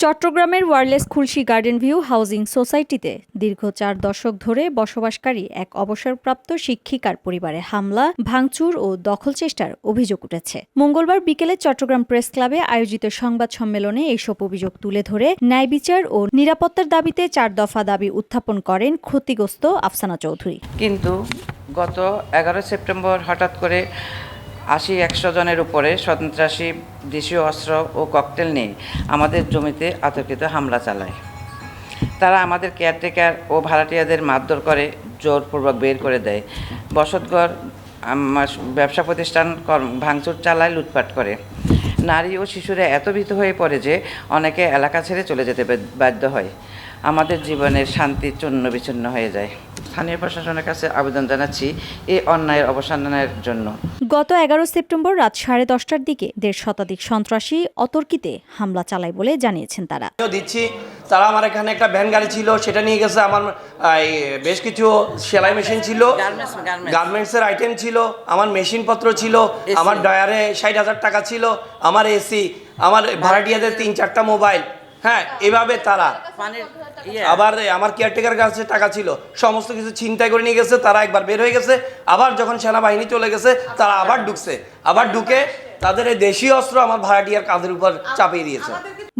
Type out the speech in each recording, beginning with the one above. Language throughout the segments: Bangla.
চট্টগ্রামের wireless Khulshi garden view housing সোসাইটিতে দীর্ঘ চার দশক ধরে বসবাসকারী এক অবসরপ্রাপ্ত শিক্ষিকার পরিবারে হামলা, ভাঙচুর ও দখল চেষ্টার অভিযোগ উঠেছে। মঙ্গলবার বিকেলে চট্টগ্রাম প্রেস ক্লাবে আয়োজিত সংবাদ সম্মেলনে এইসব অভিযোগ তুলে ধরে ন্যায় বিচার ও নিরাপত্তার দাবিতে চার দফা দাবি উত্থাপন করেন ক্ষতিগ্রস্ত আফসানা চৌধুরী। কিন্তু গত এগারো সেপ্টেম্বর হঠাৎ করে আশি, একশো জনের উপরে সন্ত্রাসী, দেশীয় অস্ত্র ও ককটেল নিয়ে আমাদের জমিতে আতর্কিত হামলা চালায়। তারা আমাদের কেয়ারটেকার ও ভাড়াটিয়াদের মারধর করে, জোরপূর্বক বের করে দেয়। বসতঘর ব্যবসা প্রতিষ্ঠান ভাঙচুর চালায়, লুটপাট করে। নারী ও শিশুরা এত ভীত হয়ে পড়ে যে অনেকে এলাকা ছেড়ে চলে যেতে বাধ্য হয়। আমাদের জীবনের শান্তি চূন্য বিচ্ছিন্ন হয়ে যায়। স্থানীয় প্রশাসনের কাছে আবেদন জানাচ্ছি এই অন্যায়ের অবসানের জন্য। গত এগারো সেপ্টেম্বর রাত সাড়ে দশটার দিকে দেড় শতাধিক সন্ত্রাসী অতর্কিতে হামলা চালায় বলে জানিয়েছেন তারা। দিচ্ছি তারা আমার এখানে একটা ভ্যান গাড়ি ছিল সেটা নিয়ে গেছে আমার বেশ কিছু সেলাই মেশিন ছিল. গার্মেন্টসের আইটেম ছিল আমার মেশিনপত্র ছিল আমার ডয়ারে ষাট হাজার টাকা ছিল আমার এসি আমার ভাড়াটিয়াদের তিন চারটা মোবাইল হ্যাঁ এভাবে তারা। ইয়ে। আবার আমার কেয়ারটেকার কাছে টাকা ছিল। সমস্ত কিছু ছিনতাই করে নিয়ে গেছে তারা একবার বের হয়ে গেছে। আবার যখন সেনাবাহিনী চলে গেছে তারা আবার ঢুকছে। আবার ঢুকে তাদের এই দেশীয় অস্ত্র আমার ভাড়াটিয়ার কাঁধের উপর চাপিয়ে দিয়েছে।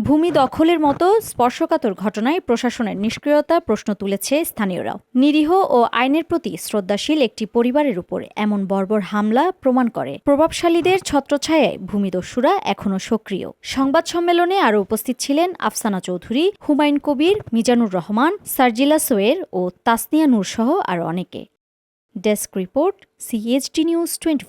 ভূমি দখলের মতো স্পর্শকাতর ঘটনায় প্রশাসনের নিষ্ক্রিয়তা প্রশ্ন তুলেছে স্থানীয়রাও। নিরীহ ও আইনের প্রতি শ্রদ্ধাশীল একটি পরিবারের উপর এমন বর্বর হামলা প্রমাণ করে। প্রভাবশালীদের ছত্রছায়ায় ভূমিদস্যুরা এখনও সক্রিয়। সংবাদ সম্মেলনে আরও উপস্থিত ছিলেন আফসানা চৌধুরী, হুমায়ুন কবির, মিজানুর রহমান, সার্জিলা সোয়ের ও তাসনিয়া নূর সহ আরও অনেকে। Desk report, CHD news twenty